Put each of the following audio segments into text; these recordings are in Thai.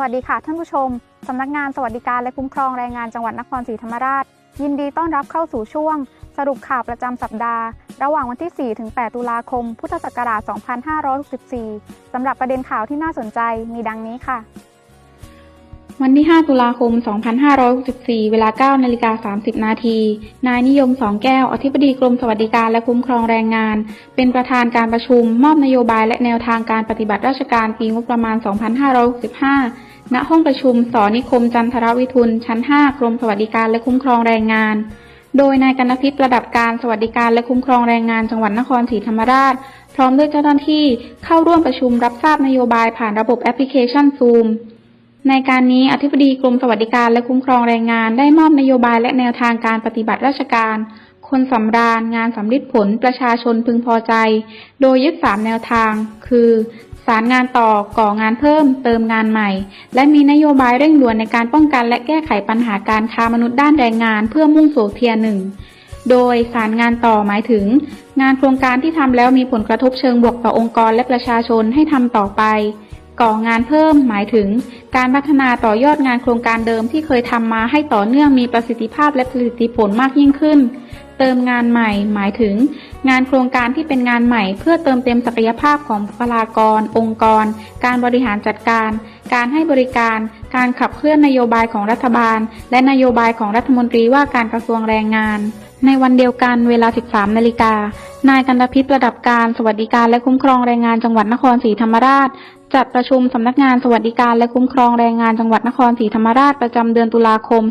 วัสดีค่ะท่านผู้ชม สำนักงานสวัสดิการและคุ้มครองแรงงานจังหวัดนครศรีธรรมราช ยินดีต้อนรับเข้าสู่ช่วง สรุปข่าวประจำสัปดาห์ ระหว่างวันที่ 4 ถึง 8 ตุลาคม พุทธศักราช 2564 สำหรับประเด็นข่าวที่น่าสนใจมีดังนี้ค่ะ วันที่ 5 ตุลาคม 2564 เวลา 9 นาฬิกา 30 นาที นายนิยมสองแก้ว อธิบดีกรมสวัสดิการและคุ้มครองแรงงาน เป็นประธานการประชุม มอบนโยบายและแนวทางการปฏิบัติราชการปีงบประมาณ 2565 ณ ห้องประชุมสอนิคมจันทรวิทุน ชั้น 5 กรมสวัสดิการและคุ้มครองแรงงาน โดยนายกนพิษระดับการสวัสดิการและคุ้มครองแรงงานจังหวัดนครศรีธรรมราช พร้อมด้วยเจ้าหน้าที่เข้าร่วมประชุมรับทราบนโยบายผ่านระบบแอปพลิเคชัน Zoom ในการนี้อธิบดีกรมสวัสดิการและคุ้มครองแรงงานได้มอบนโยบายและแนวทางการปฏิบัติราชการ คนสำราญงานสำลิดผลประชาชนพึงพอใจ โดยยึดสามแนวทาง คือสารงานต่อก่องานเพิ่ม เติมงานใหม่ และมีนโยบายเร่งด่วนในการป้องกันและแก้ไขปัญหาการค้ามนุษย์ด้านแรงงานเพื่อมุ่งสู่เทียร์หนึ่งโดยสารงานต่อหมายถึง งานโครงการที่ทำแล้วมีผลกระทบเชิงบวกต่อองค์กรและประชาชนให้ทำต่อไป ก่องานเพิ่มหมายถึง การพัฒนาต่อยอดงานโครงการเดิมที่เคยทำมาให้ต่อเนื่องมีประสิทธิภาพและประสิทธิผลมากยิ่งขึ้น เติมงานใหม่ หมายถึง งานโครงการที่เป็นงานใหม่ เพื่อเติมเต็มศักยภาพของบุคลากร องค์กร การบริหารจัดการ การให้บริการ การขับเคลื่อนนโยบายของรัฐบาล และนโยบายของรัฐมนตรีว่าการกระทรวงแรงงาน ในวันเดียวกันเวลา 13 นาฬิกา นายกันตพิษระดับการสวัสดิการและคุ้มครองแรงงานจังหวัดนครศรีธรรมราช จัดประชุมสำนักงานสวัสดิการและคุ้มครองแรงงานจังหวัดนครศรีธรรมราชประจำเดือนตุลาคม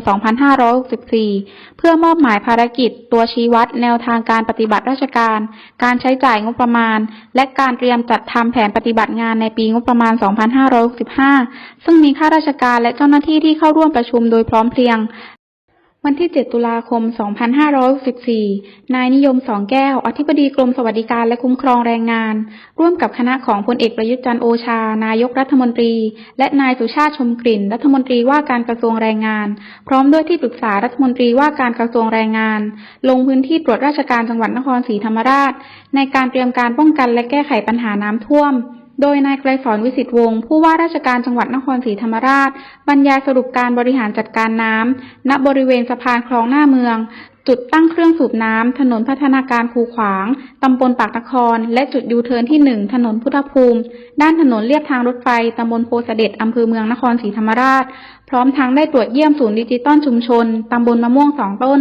2564 เพื่อมอบหมายภารกิจ ตัวชี้วัด แนวทางการปฏิบัติราชการ การใช้จ่ายงบประมาณ และการเตรียมจัดทำแผนปฏิบัติงานในปีงบประมาณ 2565 ซึ่งมีข้าราชการและเจ้าหน้าที่ที่เข้าร่วมประชุมโดยพร้อมเพรียง วันที่ 7 ตุลาคม 2564 นายนิยมสองแก้ว อธิบดีกรมสวัสดิการและคุ้มครองแรงงาน ร่วมกับคณะของพลเอกประยุทธ์จันโอชา นายกรัฐมนตรี และนายสุชาติชมกลิ่น รัฐมนตรีว่าการกระทรวงแรงงาน พร้อมด้วยที่ปรึกษารัฐมนตรีว่าการกระทรวงแรงงาน ลงพื้นที่ตรวจราชการจังหวัดนครศรีธรรมราช ในการเตรียมการป้องกันและแก้ไขปัญหาน้ำท่วม โดยนายไกรสอนวิสิตวงศ์ผู้ว่าราชการจังหวัดนครศรีธรรมราช บรรยายสรุปการบริหารจัดการน้ำณบริเวณสะพานคลองหน้าเมือง จุดตั้งเครื่องสูบน้ำถนนพัฒนาการคูขวางตำบลปากนคร และจุดยูเทิร์นที่หนึ่งถนนพุทธภูมิ ด้านถนนเลียบทางรถไฟตำบลโพเสด็จอำเภอเมืองนครศรีธรรมราช พร้อมทั้งได้ตรวจเยี่ยมศูนย์ดิจิตอลชุมชนตำบลมะม่วงสองต้น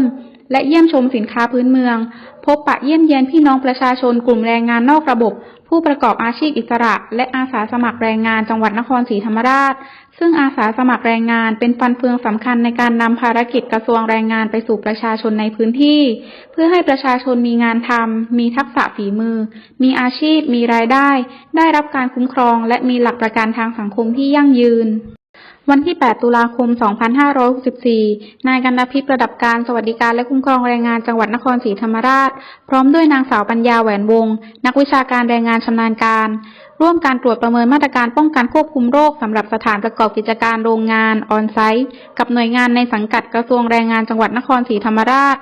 และเยี่ยมชมสินค้าพื้นเมือง พบปะเยี่ยมเยียนพี่น้องประชาชนกลุ่มแรงงานนอกระบบ ผู้ประกอบอาชีพอิสระ และอาสาสมัครแรงงานจังหวัดนครศรีธรรมราช ซึ่งอาสาสมัครแรงงานเป็นฟันเฟืองสำคัญในการนำภารกิจกระทรวงแรงงานไปสู่ประชาชนในพื้นที่ เพื่อให้ประชาชนมีงานทำมีทักษะฝีมือ มีอาชีพ มีรายได้ ได้รับการคุ้มครอง และมีหลักประกันทางสังคมที่ยั่งยืน วันที่ 8 ตุลาคม 2564 นายกันตพิษระดับการสวัสดิการและคุ้มครองแรงงานจังหวัดนครศรีธรรมราช พร้อมด้วยนางสาวปัญญาแหวนวง นักวิชาการแรงงานชำนาญการ ร่วมการตรวจประเมินมาตรการป้องกันควบคุมโรคสำหรับสถานประกอบกิจการโรงงานออนไซต์กับหน่วยงานในสังกัดกระทรวงแรงงานจังหวัดนครศรีธรรมราช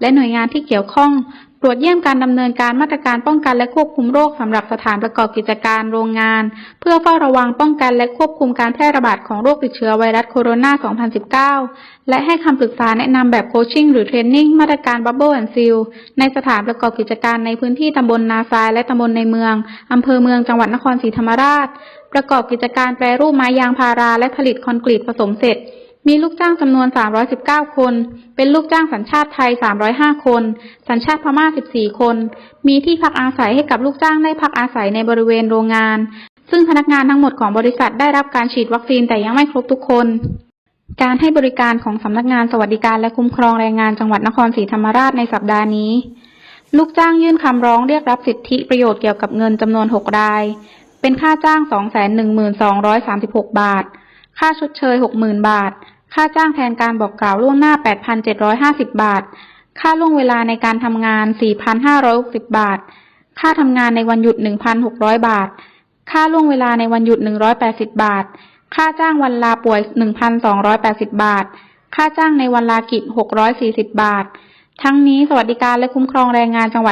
และหน่วยงานที่เกี่ยวข้อง ตรวจเยี่ยมการดำเนินการมาตรการป้องกันและควบคุมโรคสำหรับสถานประกอบกิจการโรงงาน เพื่อเฝ้าระวังป้องกันและควบคุมการแพร่ระบาดของโรคติดเชื้อไวรัสโคโรนา 2019 และให้คำปรึกษาแนะนำแบบโคชชิ่งหรือเทรนนิ่งมาตรการบับเบิลแอนซิลในสถานประกอบกิจการในพื้นที่ตำบลนาทรายและตำบลในเมืองอำเภอเมืองจังหวัดนครศรีธรรมราช ประกอบกิจการแปรรูปไม้ยางพาราและผลิตคอนกรีตผสมเสร็จ มีลูกจ้างจำนวน 319 คน เป็นลูกจ้างสัญชาติไทย 305 คน สัญชาติพม่า 14 คน มีที่พักอาศัยให้กับลูกจ้างได้พักอาศัยในบริเวณโรงงาน ซึ่งพนักงานทั้งหมดของบริษัทได้รับการฉีดวัคซีนแต่ยังไม่ครบทุกคน การให้บริการของสำนักงานสวัสดิการและคุ้มครองแรงงานจังหวัดนครศรีธรรมราชในสัปดาห์นี้ ลูกจ้างยื่นคำร้องเรียกรับสิทธิประโยชน์เกี่ยวกับเงินจำนวน 6 ราย เป็นค่าจ้าง 2,1236 บาท ค่าชดเชย 60,000 บาท ค่าจ้างแทนการบอกกล่าวล่วงหน้า 8,750 บาท ค่าล่วงเวลาในการทำงาน 4,560 บาท ค่าทำงานในวันหยุด 1,600 บาท ค่าล่วงเวลาในวันหยุด 180 บาท ค่าจ้างวันลาป่วย 1,280 บาท ค่าจ้างในวันลากิจ 640 บาท ทั้งนี้สวัสดิการและคุ้มครองแรงงานจังหวัด